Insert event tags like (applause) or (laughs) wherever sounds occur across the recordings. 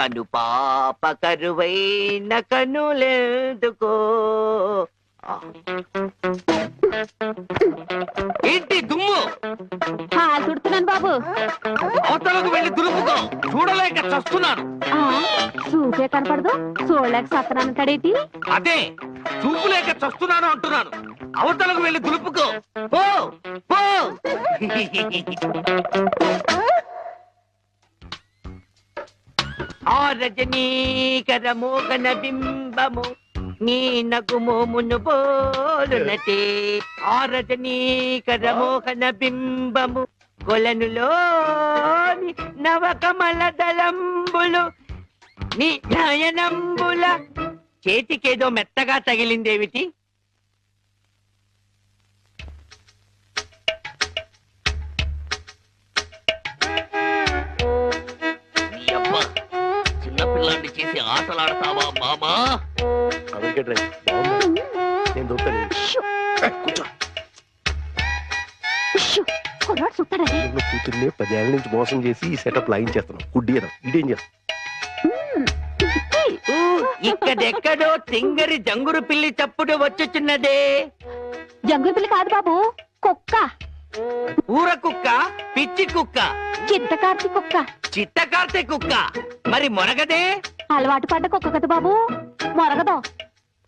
కను పాప కరువైన కనులెందుకో. ఏంటి దుమ్ము? తుడుతున్నాను బాబు. అవతలకు వెళ్ళి దులుపుకో చూడలేక చస్తున్నాను. ఆ, చూపే కనపడదు చూడలేక సత్తనాన్ని కడేటి. అదే చూపు లేక చస్తున్నాను అంటున్నాను. అవతలకు వెళ్ళి దులుపుకో. పో పో. ఆ రజనీకర మోగన బింబము నీ నగు మోమును బోలునటే ఆ రజనీకర మోహన బింబము కొలనులోని నవకమల దళంబులు నీ నయనంబుల. చేతికేదో మెత్తగా తగిలిందేమిటి? చేసి ఆటలాడతావా మామా? అమెరికా డ్రైవ్ నేను దొరుకుతాను. చూస్తాడని కూతుర్ని పదేళ్ళ నుంచి మోసం చేసి ఈ సెటప్ లాగించేస్తున్నావు కుడ్డీయడం. ఇదేం చేస్తావు? ఊ, ఇక్కడెక్కడో తింగరి జంగురు పిల్లి చప్పుడు వచ్చుచున్నదే. జంగుల పిల్ల కాదు బాబు కుక్క. ఊర కుక్క పిచ్చి కుక్క. చిత్తకార్తి కుక్క. చిత్తకార్తె కుక్క. మరి మొరగదే? అలవాటు పడ్డ కుక్క కదా బాబు. మొరగదు.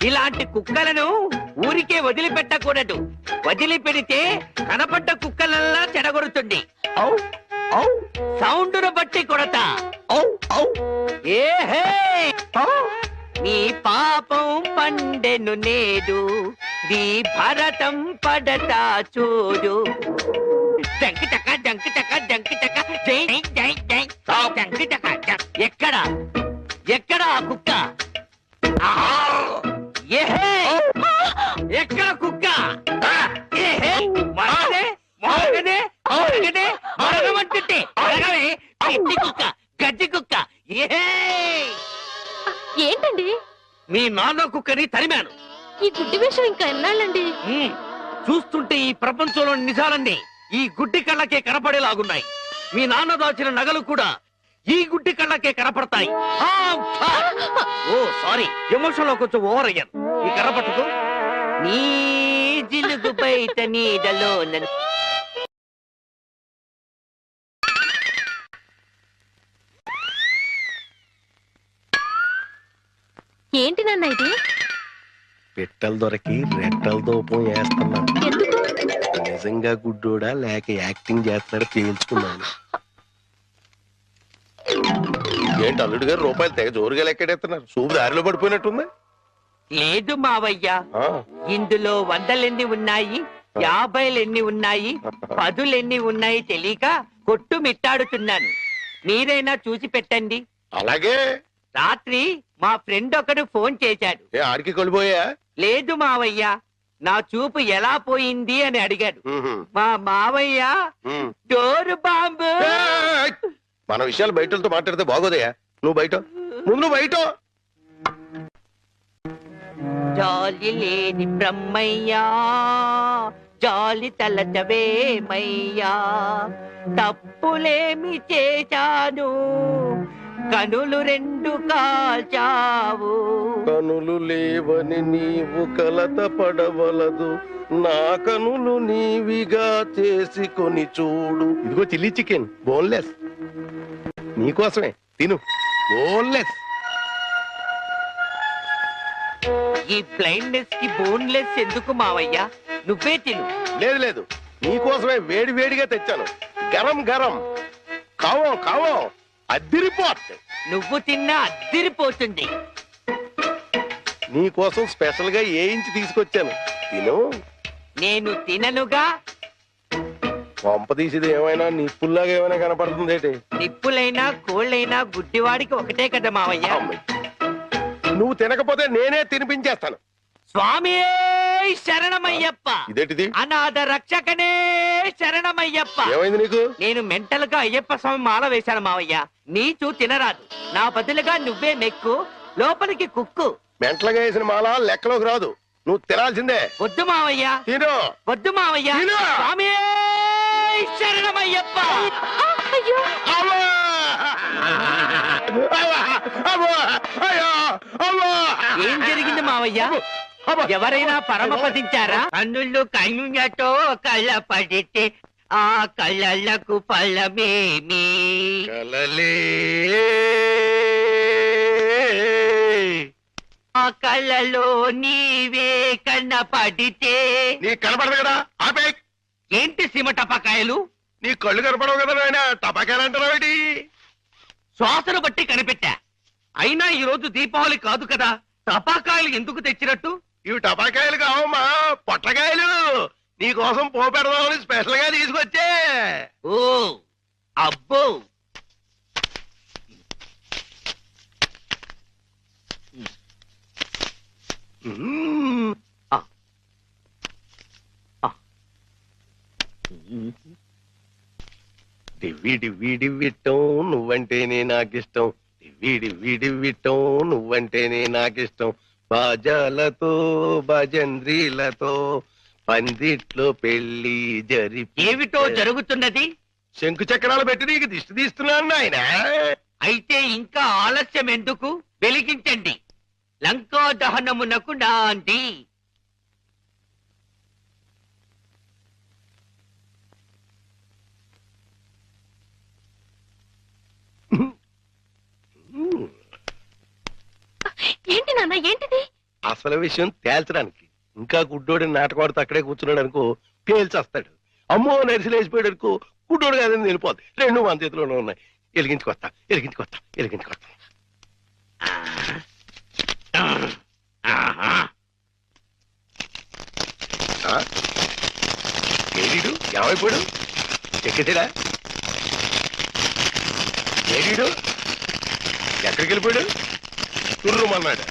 ఇలాంటి కుక్కలను ఊరికే వదిలిపెట్టకూడదు. వదిలిపెడితే కనపడ్డ కుక్కలల్లా చెడగొడుతుంది. ఔ, ఔ, సౌండును బట్టి కొడత. ఔ, ఔ. ఏహే. నీ పాపం పండెను నేడు నీ భరతం పడతా చూడు. జంకి చక్క జంకి చక్క జంకి చక్క జై జై జై. జంకి చక్క జం. ఎక్కడ? ఎక్కడ ఆ కుక్క! ఏహే! ఎక్కడ కుక్క? ఆ! ఏహే! మరగదే మరగదే మరగదే మరగమంటుంటే మరగవే పిచ్చి కుక్క కుక్క. ఏహే! ఏంటండి? మీ నాన్న కుక్కని తరిమాను. ఈ గుడ్డి విషయం ఇంకా ఎన్నాళ్ళండి? ఉమ్, చూస్తుంటే ఈ ప్రపంచంలో నిజాలన్నీ ఈ గుడ్డి కళ్ళకే కనపడేలాగున్నాయి. మీ నాన్న దాచిన నగలు కూడా ఈ గుడ్డి కళ్ళకే కనపడతాయి! Oh sorry. ఎమోషన్లో కొంచెం ఓవర్ అయ్యాను. ఈ కనపడదు నీ జిలుగు బయట నీడలో నన్ను ఏంటి నాన్న ఇది? పెట్టెల దొరికి రెట్టల దూపం వేస్తున్నాను ఎందుకు? నిజంగా గుడ్డోడా లేక యాక్టింగ్ చేస్తున్నాడు తేల్చుకున్నాను ఏంటి అల్లుడు గారు రూపాయలు తెగ జోరుగా లెక్కెడేస్తున్నారు? సూపు దారిలో పడిపోయినట్టుంది. లేదు మావయ్య. ఆ, ఇందులో వందలెన్ని ఉన్నాయి యాభైలెన్ని ఉన్నాయి పదులెన్ని ఉన్నాయి తెలియక కొట్టు మిట్టాడుతున్నాను. మీరైనా చూసి పెట్టండి. అలాగే. రాత్రి మా ఫ్రెండ్ ఒకడు ఫోన్ చేశాడు. ఏ ఆడికి కొలిపోయా? లేదు మావయ్య. నా చూపు ఎలా పోయింది అని అడిగాడు. మా మావయ్య డోరు బాంబు. ఏయ్! మన విషయాలు బయటలతో మాట్లాడితే బాగోదయా నువ్వు బయట. ముందు నువ్వు బయట. జాలి లేని బ్రహ్మయ్యా జాలి తలచవేమయ్యా తప్పులేమి చేశాను కనులు రెండు కాల్చావు. కనులు లేవని నీవు కలత పడవలదు. నా కనులు నీవిగా చేసుకొని చూడు. ఇదిగో చిల్లీ చికెన్ బోన్లెస్. నీకోసమే తిను. బోన్లెస్. ఈ బ్లైండ్నెస్కి బోన్లెస్ ఎందుకు మావయ్యా? నువ్వే తిను. లేదు లేదు. నీకోసమే వేడి వేడిగా తెచ్చాను. గరం గరం. కావం కావం. అద్దిరిపోట్ నువ్వు తిన్నా అద్దిరిపోతుంది. నీకోసం స్పెషల్గా ఏ ఇంచి తీసుకొచ్చాను? తిను. నేను తిననుగా? పంప తీసేది ఏమైనా నిప్పుల్లాగా ఏమైనా కనపడుతుంది ఏంటి? నిప్పులైనా కోళ్ళైనా గుడ్డివాడికి ఒకటే కదా మావయ్య. నువ్వు తినకపోతే నేనే తినిపించేస్తాను. స్వామి! సాయి శరణమయ్యప్ప. ఇదేంటిది? అనాథ రక్షకనే శరణమయ్యప్ప. ఏమైంది నీకు? నేను మెంటల్గా అయ్యప్ప స్వామి మాల వేశాను మావయ్య. నీచు తినరాదు. నా బదులుగా నువ్వే మెక్కు లోపలికి కుక్కు. మెంటలుగా వేసిన మాల లెక్కలోకి రాదు. నువ్వు తినాల్సిందే. వద్దు మావయ్య. తిను. వద్దు మావయ్య. స్వామి శరణమయ్యప్ప. ఏం జరిగింది మావయ్యా? ఎవరైనా పరమపదించారా? కన్నుళ్ళు కన్నులతో కళ్ళ పడితే ఆ కళ్ళకు ఫలమేమి కలలే. ఆ కళ్ళలో నీవే కన్న పడితే? నీ కనపడదు కదా ఆపే. ఏంటి సీమ టపాకాయలు? నీ కళ్ళు కనపడవు కదా నాయన టపాకాయలు అంటారా శ్వాసను బట్టి కనిపెట్టా. అయినా ఈ రోజు దీపావళి కాదు కదా టపాకాయలు ఎందుకు తెచ్చినట్టు? ఇవి టపాకాయలు కావమ్మా పొట్లకాయలు. నీ కోసం పోపెడదామని స్పెషల్గా తీసుకొచ్చే. ఓ అబ్బో. మ్మ్. డివ్వి డివ్వి డివ్విట్టం నువ్వంటేనే నాకిష్టం. డివ్వి డివ్వి డివ్విట్టం నువ్వంటేనే నాకిష్టం. బాజాలతో భజంద్రీలతో పందిట్లో పెళ్ళి జరిపి ఏమిటో జరుగుతున్నది? శంకు చక్రాలు పెట్టి నీకు దిష్టి తీస్తున్నాను ఆయన అయితే ఇంకా ఆలస్యం ఎందుకు వెలిగించండి. లంకా దహనమునకు నాంది. ఏంటి నాన్న ఏంటిది? అసలు విషయం తేల్చడానికి. ఇంకా గుడ్డోడి నాటకాడుతూ అక్కడే కూర్చున్నాడు అనుకో పేల్చేస్తాడు. అమ్మో నరిసిలేసిపోయాడు అనుకో గుడ్డోడు కాదని వెళ్ళిపోద్ది. రెండు మన చేతిలోనే ఉన్నాయి. వెలిగించుకొస్తా వెలిగించుకొస్తా వెలిగించుకొస్తా. ఏడీడు? ఏమైపోయాడు? ఎక్కడా ఏడీడు? ఎక్కడికి వెళ్ళిపోయాడు? తుర్రుమన్నాడు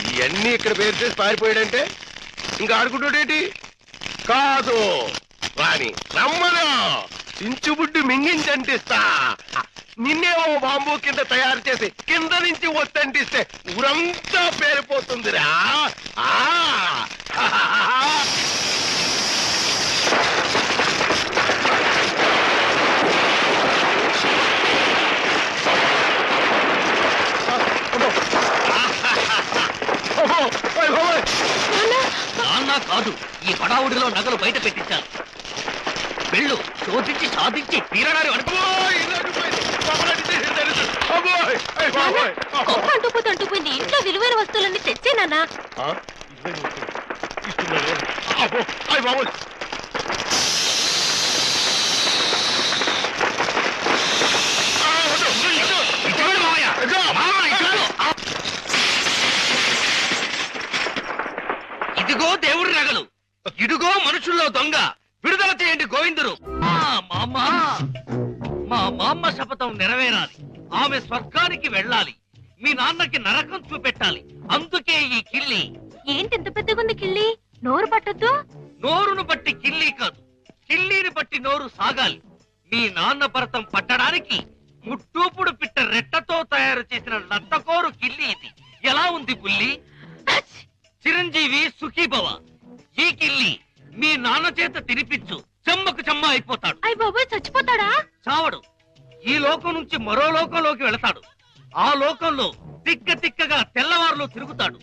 ఇవన్నీ ఇక్కడ పేరు చేసి పారిపోయాడంటే ఇంకా ఆడుకుంటాడేటి? కాదు. రాని రమ్మను. చించుబుడ్డి మింగించంటిస్తా. నిన్నేమో బాంబు కింద తయారు చేసి కింద నుంచి వస్తంటిస్తే ఊరంతా పేరిపోతుందిరా ఆ! అమ్మో! ఓయ్ బాబోయ్! నాన్న కాదు ఈ హడావుడిలో నగలు బయట పెట్టించాలి వెళ్ళు శోధించి సాధించి తీరడారి అంటుపోతే అంటుపోయింది ఇంట్లో విలువైన వస్తువులన్నీ తెచ్చే నాన్న ఆ? ఇదిగో చూడు. ఇస్తున్నాడు. అబ్బో! అయ్ బాబోయ్! ఆ, వద్దు, వద్దు, వద్దు. ఇదిగో. ఇదిగో దేవుడి నగలు ఇదిగో మనుషుల్లో దొంగ. విడుదల చేయండి మామ మా మామ శపథం నెరవేరాలి. ఆమె స్వర్గానికి వెళ్ళాలి. మీ నాన్నకి నరకం చూపెట్టాలి. అందుకే ఈ కిల్లి. ఏంటి ఇంత పెద్దగా ఉంది కిళ్ళి నోరు పట్టొద్దు? నోరును బట్టి కిల్లి కాదు. కిల్లీని బట్టి నోరు సాగాలి. మీ నాన్న భరతం పట్టడానికి ముట్టూపుడు పిట్ట రెట్టతో తయారు చేసిన లత్తకోరు కిల్లి ఇది. ఎలా ఉంది పుల్లి! చిరంజీవి సుఖీభవ. ఈ కిల్లి మీ నాన్న చేత తినిపించు. చెమ్మకు చెమ్మ అయిపోతాడు. అయ్ బాబోయ్ చచ్చిపోతాడా? చావడు. ఈ లోకం నుంచి మరో లోకంలోకి వెళతాడు. ఆ లోకంలో తిక్క తిక్కగా తెల్లవారులో తిరుగుతాడు.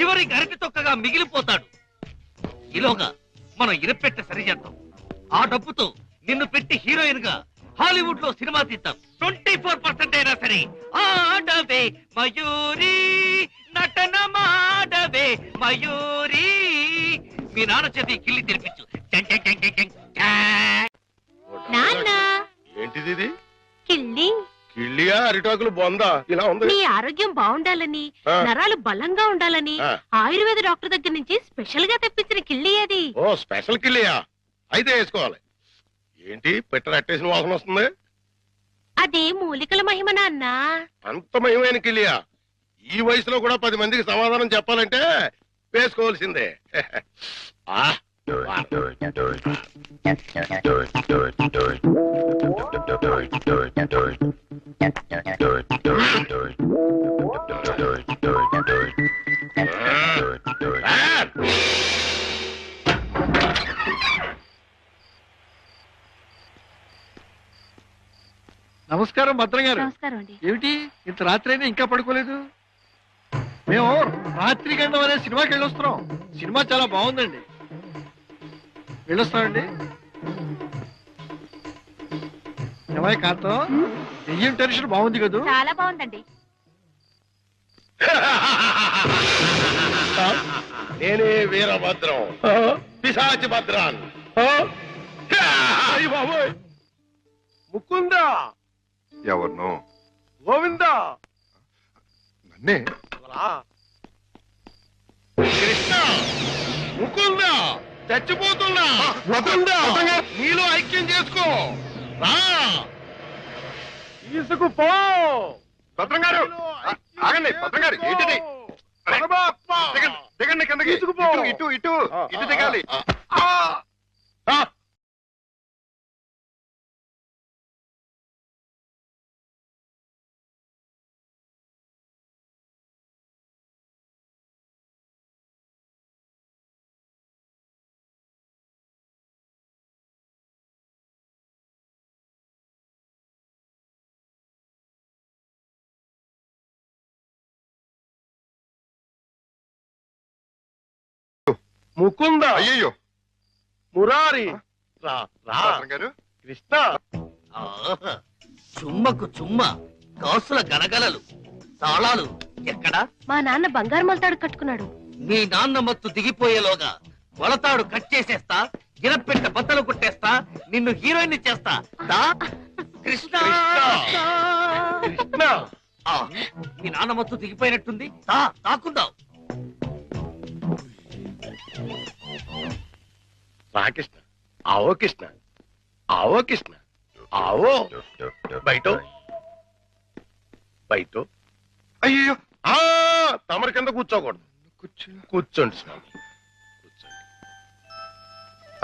చివరికి అరటి తొక్కగా మిగిలిపోతాడు. ఈలోగా మనం ఇరపెట్ట సరిచేద్దాం ఆ డబ్బుతో నిన్ను పెట్టి హీరోయిన్గా హాలీవుడ్లో సినిమా తీద్దాం. ట్వంటీ ఫోర్ పర్సెంట్ అయినా సరే. ఆడవే మయూరి నటన మాడవే మయూరి. మీ నాన్న చేతి కిల్లి. నాన్న. ఏంటిది ఇది? కిళ్ళియా అరిటాకులు బొందా? ఇలా ఉంది. నీ ఆరోగ్యం బాగుండాలని. నరాలు బలంగా ఉండాలని. ఆయుర్వేద డాక్టర్ దగ్గర నుంచి స్పెషల్గా తెప్పించిన కిళ్ళి అది ఓ స్పెషల్ కిల్లియా? అయితే వేసుకోవాలి. ఏంటి? పెట్ట అట్టేసిన వాసన వస్తుంది? అది మూలికల మహిమ నాన్న. అంత మహిమైన కిల్లియా? ఈ వయసులో కూడా పది మందికి సమాధానం చెప్పాలంటే వేసుకోవాల్సిందే. ఆ. నమస్కారం భద్రం గారు నమస్కారం అండి. ఏమిటి? ఇంత రాత్రి అయినా ఇంకా పడుకోలేదు? మేము రాత్రి గంట అనే సినిమాకి వెళ్ళొస్తున్నాం. సినిమా చాలా బాగుందండి. వెళ్ళొస్తామండి. ఏమై కాంతం? దెయ్యం టెన్షన్ బాగుంది కదూ? చాలా బాగుందండి. నేనే వీరభద్రం. పిశాచి భద్రాన్. ముకుందా. ఎవరినో? గోవిందా. నన్నే? రా. కృష్ణ ముకుందా చచ్చిపోతున్నా నీలో ఐక్యం చేసుకో. రా. తీసుకుపో భద్రం గారు. ఆగండి భద్రం గారు ఏంటిది. దిగండి, కిందకి. ఇటు ఇటు ఇటు దిగాలి. ముకుంద. అయ్యయ్యో. మురారి. రా రా. భద్రం గారు. కృష్ణ. చుమ్మకు చుమ్మ. కాసుల గలగలలు తాళాలు. ఎక్కడా? మా నాన్న బంగారు మొలతాడు కట్టుకున్నాడు. మీ నాన్న మత్తు దిగిపోయేలోగా మొలతాడు కట్ చేసేస్తా గిరపెట్ట బద్దలు కొట్టేస్తా నిన్ను హీరోయిన్ చేస్తా. కృష్ణ. కృష్ణ. మీ నాన్న మత్తు దిగిపోయినట్టుంది. దా తాకుందాం రా కృష్ణ ఆవో కృష్ణ. ఆవో కృష్ణ. ఆవో. బయట బయట అయ్యయ్యో. ఆ తమరి కింద కూర్చోకూడదు. కూర్చో. కూర్చోండి స్వామి. కూర్చోండి.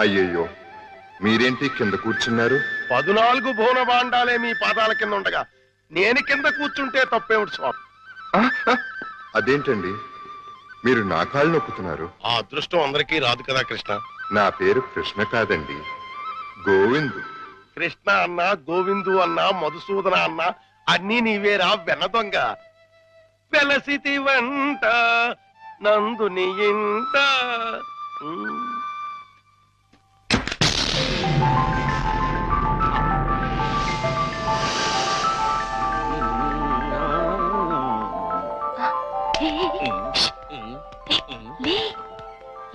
అయ్యయ్యో మీరేంటి కింద కూర్చున్నారు? పదునాలుగు భువన భాండాలే మీ పాదాల కింద ఉండగా నేను కింద కూర్చుంటే తప్పేమిటి స్వామి? అదేంటండి? మీరు నా కాళ్ళు నొక్కుతున్నారు. ఆ అదృష్టం అందరికీ రాదు కదా కృష్ణ. నా పేరు కృష్ణ కాదండి గోవింద్. కృష్ణ అన్న గోవిందు అన్న మధుసూదన అన్న అన్నీ నీవేరా వెన్న దొంగ. వెలసితి వంట నందుని ఇంట.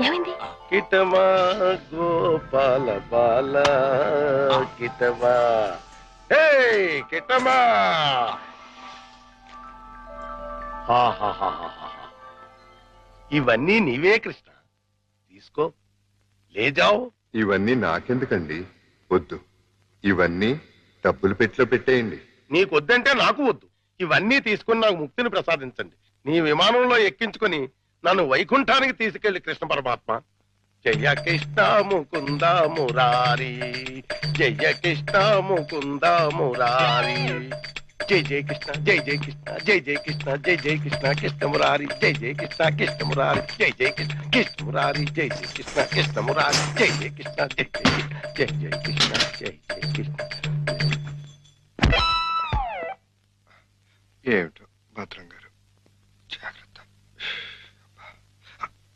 ఏమైంది? కిటమా గోపాల బాల కిటమా. హే కిటమా హాహాహాహాహా. ఇవన్నీ నీవే కృష్ణ. తీసుకో. లేజావు ఇవన్నీ నాకెందుకండి? వద్దు. ఇవన్నీ డబ్బులు పెట్టిలో పెట్టేయండి. నీకొద్దంటే నాకు వద్దు. ఇవన్నీ తీసుకుని నాకు ముక్తిని ప్రసాదించండి. నీ విమానంలో ఎక్కించుకొని నన్ను వైకుంఠానికి తీసుకెళ్ళి కృష్ణ పరమాత్మ జయ కృష్ణ ముకుంద మురారి జయ కృష్ణ ముకుంద మురారి జై జయ కృష్ణ జై జయ కృష్ణ జై జయ కృష్ణ జై జయ కృష్ణ కృష్ణ మురారి జై జయ కృష్ణ కృష్ణ మురారి జై జయ కృష్ణ కృష్ణ మురారి జై జయ కృష్ణ కృష్ణ మురారి జై జయ కృష్ణ జై జయ జయ జయ కృష్ణ జై జయ కృష్ణ ఏమిటో భద్రం గారు జాగ్రత్త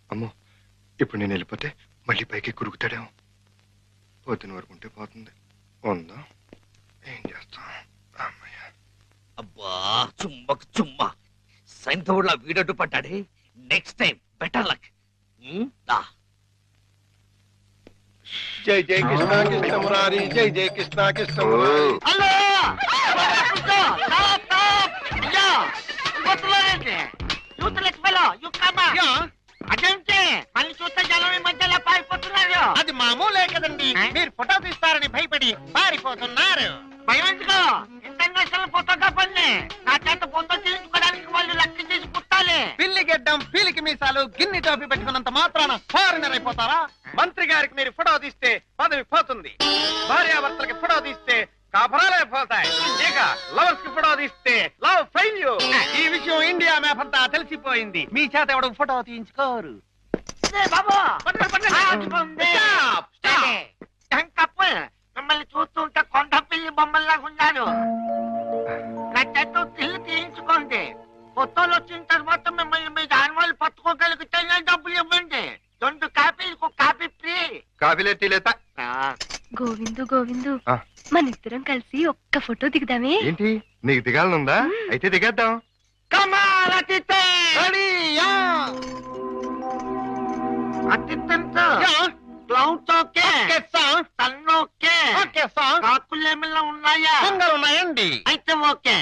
అమ్మో ఇప్పుడు నేను వెళ్ళిపోతే మళ్ళీ పైకి కురుకుతాడేమో. పొద్దున వరకు ఉంటే పోతుంది. ఉందా? ఏం చేస్తాం? అమ్మయ్య. అబ్బా చుమ్మకు చుమ్మ. సైంధవుడిలా వీడడ్డు పడ్డాడే. నెక్స్ట్ టైం బెటర్ లక్ జై జై కృష్ణ కృష్ణ మురారి జై జై కృష్ణ కృష్ణ మురారి. హలో! చూస్తే జనం ఈ మధ్యలో పారిపోతున్నారు. అది మామూలే కదండి. మీరు ఫోటో తీస్తారని భయపడి పారిపోతున్నారు. భయం ఎందుకు? ఇంటర్నేషనల్ ఫోటోగ్రాఫర్ని నా చేత ఫోటో తీయించుకోవడానికి వాళ్ళు లెక్క చేసి పుట్టాలి పిల్లి గెడ్డం పీలికి మీసాలు గిన్ని టోపీ పెట్టుకున్నంత మాత్రాన ఫారినర్ అయిపోతారా? మంత్రి గారికి మీరు ఫోటో తీస్తే పదవి పోతుంది. భార్యాభర్తలకి ఫోటో తీస్తే కాపురాలే పోతాయి. ఇక లవర్స్కి ఫోటో తీస్తే లవ్ ఫెయిల్యూర్. ఈ విషయం ఇండియా మ్యాప్ అంతా తెలిసిపోయింది. మీ చేత ఎవడు ఫోటో తీయించుకోరు? మిమ్మల్ని చూస్తుంటే కొండ పిల్లి బొమ్మల్లా ఉన్నారు. నా చేత ఇల్లు తీయించుకోండి. ఫోటోలు వచ్చిన తర్వాత మిమ్మల్ని మీ దాని వాళ్ళు పట్టుకోగలిగితేనే డబ్బులు ఇవ్వండి. రెండు కాపీలకు కాపీ ఫ్రీ. లేదా గోవిందు గోవిందు. మన ఇద్దరం కలిసి ఒక్క ఫోటో దిగుదామే. ఏంటి? నీకు దిగాలనుందా? అయితే దిగేద్దాం. కమాల్ అతిథి అతిథంత క్లౌడ్స్ ఓకే. సన్ ఓకే కాకులు ఏమైనా ఉన్నాయా? ఉన్నాయండి. అయితే ఓకే.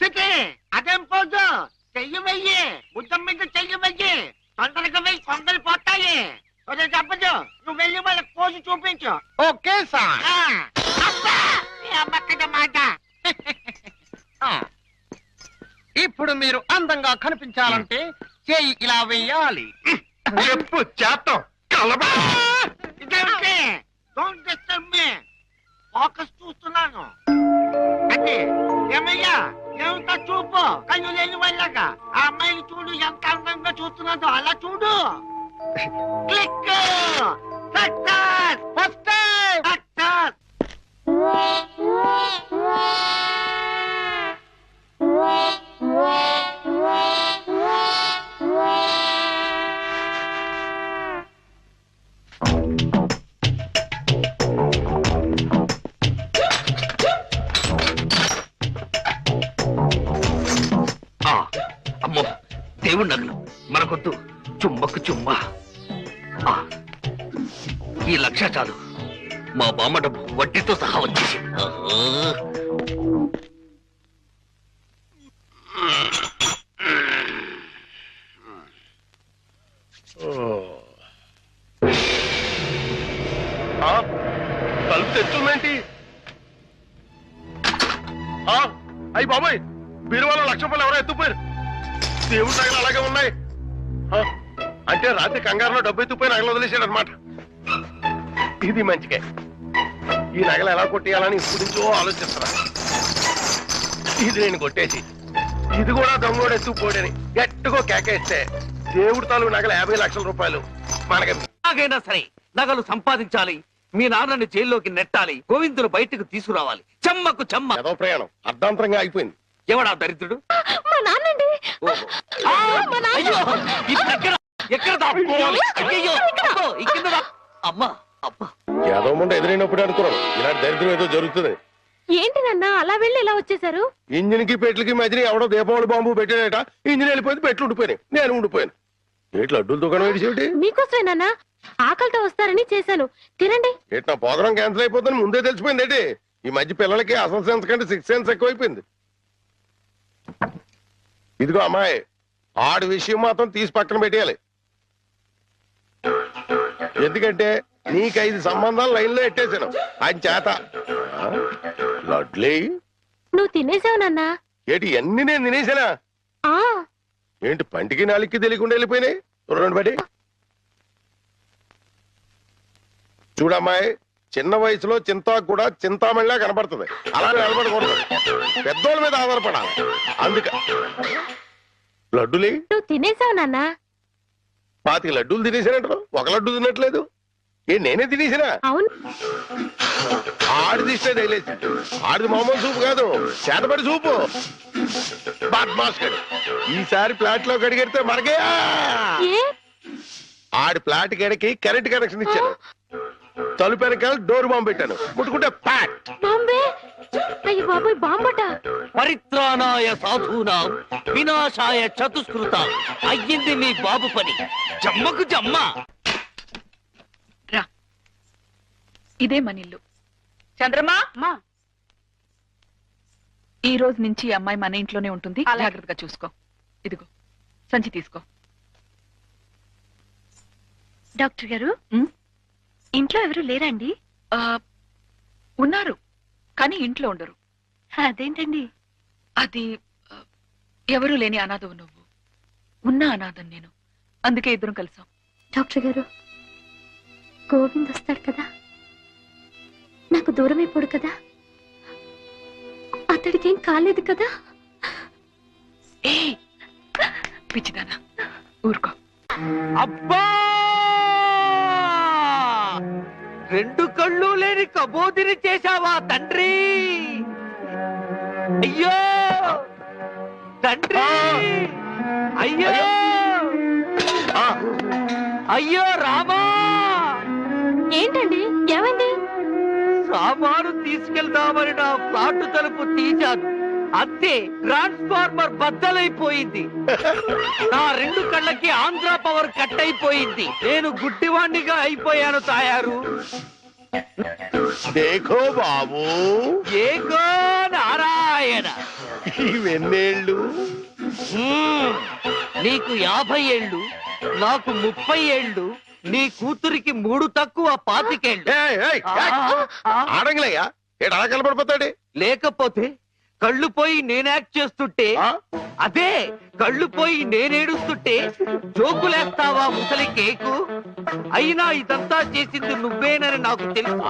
చిటి అదేం పోదు చెయ్యి వెయ్యి. బుద్ధం మీద చెయ్యి వెయ్యి. తొందరగా వెయ్యి కొందరు పోతాయి. ఒరే చెప్పదు నువ్వు వెళ్ళి వాళ్ళకి పోసి చూపించు. Okay sir. అమ్మక్కడ మాట. (laughs) ఇప్పుడు మీరు అందంగా కనిపించాలంటే చేయి ఇలా వెయ్యాలి. చెప్పు చేస్తాం కలబా ఇదేమిటి? డోంట్ డిస్టర్బ్ మీ ఫోకస్ చూస్తున్నాను. అది ఏమయ్యా? ఏమిటా చూపు. కళ్ళు లేని వాళ్ళగా. ఆ అమ్మాయిని చూడు ఎంత అందంగా చూస్తున్నదో అలా చూడు. క్లిక్. సక్సెస్. First success. చాలు మా బామ్మ డబ్బు వడ్డీతో సహా వచ్చేసి. తలుపు తెచ్చుందేంటి? అయ్యి బాబాయ్ బీరువాలో లక్ష రూపాయలు ఎవరో ఎత్తుపోయారు దేవుడు తగిన అలాగే ఉన్నాయి. అంటే రాత్రి కంగారులో డబ్బు ఎత్తుపోయిన అగలు వదిలేశాడు అనమాట ఇది మంచికే. ఈ నగలు ఎలా కొట్టేయాలని ఇప్పుడు నుంచో ఆలోచిస్తున్నా. ఇది నేను కొట్టేసి ఇది కూడా దొంగోడు ఎత్తుకుపోడని గట్టిగా కేకేస్తే దేవుడి తాలూకు నగలు యాభై లక్షల రూపాయలు మనకి. ఎలాగైనా సరే నగలు సంపాదించాలి మీ నాన్నని జైల్లోకి నెట్టాలి గోవిందులు బయటకు తీసుకురావాలి. చెమ్మకు చెమ్మ. ఏదో ప్రయాణం. అర్ధాంతరంగా ఆగిపోయింది ఎవడా దరిద్రుడు? మా నాన్నండి. ఓహో. ఆ, అయ్యో, ఇప్పుడు ఎక్కడ ఎక్కడ దాక్కోవాలి? అయ్యయ్యో, అబ్బో, ఈ కింద దా- అమ్మా ముందు ఎదురైనప్పుడు అనుకున్నాను. ఇలాంటి దరిద్రం ఏదో జరుగుతుంది. ఏంటి నాన్న అలా వెళ్ళి ఇలా వచ్చేసారు ఇంజిన్కి పెట్లకి మధ్యన ఎవడో దీపావళి బాంబు పెట్టాడట. ఇంజిన్ వెళ్ళిపోయింది పెట్లు ఉండిపోయినాయి. నేను ఉండిపోయాను. ఏట్లు అడ్డుల దుకాణం ఏడిచేటి మీకోసమే నాన్న ఆకలితో వస్తారని చేశాను. తినండి. నా పోదరం క్యాన్సిల్ అయిపోతుందని ముందే తెలిసిపోయింది ఏంటి? ఈ మధ్య పిల్లలకి అసలు సెన్స్ కంటే సిక్స్ సెన్స్ ఎక్కువైపోయింది. ఇదిగో అమ్మాయి ఆడి విషయం మాత్రం తీసి పక్కన పెట్టేయాలి. ఎందుకంటే నీకు ఐదు సంబంధాలు లైన్లో ఎట్టేశాను. ఆయన చేత? లడ్లీ? నువ్వు తినేసావు నాన్న. ఏటి అన్ని నేను తినేసానా? ఆ. ఏంటి పంటికి నాలికి తెలియకుండా వెళ్ళిపోయినాయి? రెండు బడి చూడమ్మాయి చిన్న వయసులో చింతాకు కూడా చింతామణిలా కనబడుతుంది అలా నిలబడకూడదు. పెద్దోళ్ళ మీద ఆధారపడాలి. అందుక. లడ్డులి? నువ్వు తినేసావు నాన్న. పాతిక లడ్డూలు తినేసానంటారు ఒక లడ్డు తినట్లేదు. ఏ నేనే తినేసినా? అవును. ఆడిది ఇష్టే తగిలేసి ఆడిది మామూలు సూపు కాదు. చేతపడి సూపు. ఈసారి ప్లాట్లో కడిగెడితే మనకే ఏ? ఆడి ప్లాట్ గడికి కరెంట్ కనెక్షన్ ఇచ్చాను తలుపు వెనకాల డోర్ బాంబు పెట్టాను. ముట్టుకుంటే ప్యాట్. బాంబే? అయ్యో బాబోయ్ బాంబట. పరిత్రాణాయ సాధూనాం వినాశాయ చతుష్కృత అయ్యింది మీ బాబు పని. జమ్మకు జమ్మ రా ఇదే మన ఇల్లు చంద్రమా ఈ రోజు నుంచి ఈ అమ్మాయి మన ఇంట్లోనే ఉంటుంది. జాగ్రత్తగా చూసుకో. ఇదిగో సంచి తీసుకో. డాక్టర్ గారు ఉమ్, ఇంట్లో ఎవరు లేరండి? ఆ, ఉన్నారు కానీ ఇంట్లో ఉండరు. అదేంటండి? అది ఆ, ఎవరూ లేని అనాథవు నువ్వు. ఉన్న అనాథం నేను. అందుకే ఇద్దరం కలిసాం. డాక్టర్ గారు గోవింద్ వస్తాడు కదా? నాకు దూరం అయిపోడు కదా. అతడికి ఏం కాలేదు కదా. ఏ పిచ్చిదానా ఊరుకో. అబ్బా! రెండు కళ్ళు లేని కబోదిని చేశావా తండ్రి? అయ్యో! తండ్రి! అయ్యో! అయ్యో రామా! ఏంటండి? ఏమైంది? సామాను తీసుకెళ్దామని నా ఫ్లాట్ తలుపు తీశాను. అంతే ట్రాన్స్ఫార్మర్ బద్దలైపోయింది. నా రెండు కళ్ళకి ఆంధ్ర పవర్ కట్ అయిపోయింది నేను గుడ్డివాణ్ణిగా అయిపోయాను తాయారు. దేఖో బాబు. ఏగో నారాయణ. ఇవెన్నేళ్ళు? మ్మ్. నీకు యాభై ఏళ్ళు నాకు ముప్పై ఏళ్ళు. నీ కూతురికి మూడు తక్కువ పాతికేళ్ళు. ఆడంగిలయ్యా? ఏడు అలా కలపడిపోతాడు లేకపోతే కళ్ళు పోయి నేను యాక్ట్ చేస్తుంటే? అదే కళ్ళు పోయి నేనేడుస్తుంటే జోకులేస్తావా ముసలి కేకు? అయినా ఇదంతా చేసింది నువ్వేనని నాకు తెలుసు.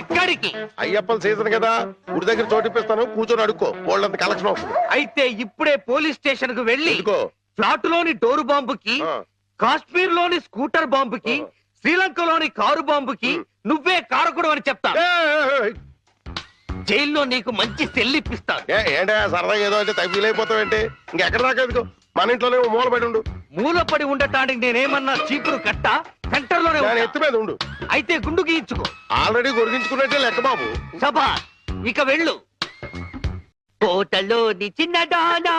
ఎక్కడికి? అయ్యప్పల సీజన్ కదా. గుడి దగ్గర చోటిప్పిస్తాను కూర్చొని అడుక్కో. వాళ్ళంత కలెక్షన్ అయితే ఇప్పుడే పోలీస్ స్టేషన్కు వెళ్ళి ఫ్లాట్లోని డోరు బాంబుకి. కాశ్మీర్లోని స్కూటర్ బాంబుకి ఆ. శ్రీలంకలోని కారు బాంబుకి. నువ్వే కారకుడు అని చెప్తా. జైల్లో నీకు మంచి సెల్లిప్పిస్తాను ఏంటా సరదాగా ఏదో అంటే తగ్గి అయిపోతావేంటి ఇంకెక్కడ దాకా ఎందుకో? మన ఇంట్లోనే ఓ మూల పడి ఉండు. మూలపడి ఉండటానికి నేనేమన్నా చీపురు కట్ట? సెంటర్లోనే నేను. ఎత్తు మీద ఉండు. అయితే గుండు గీయించుకో. ఆల్రెడీ గొరిగించుకున్నట్టే లెక్క బాబు. సభా ఇక వెళ్ళు. కోటలోని చిన్నదానా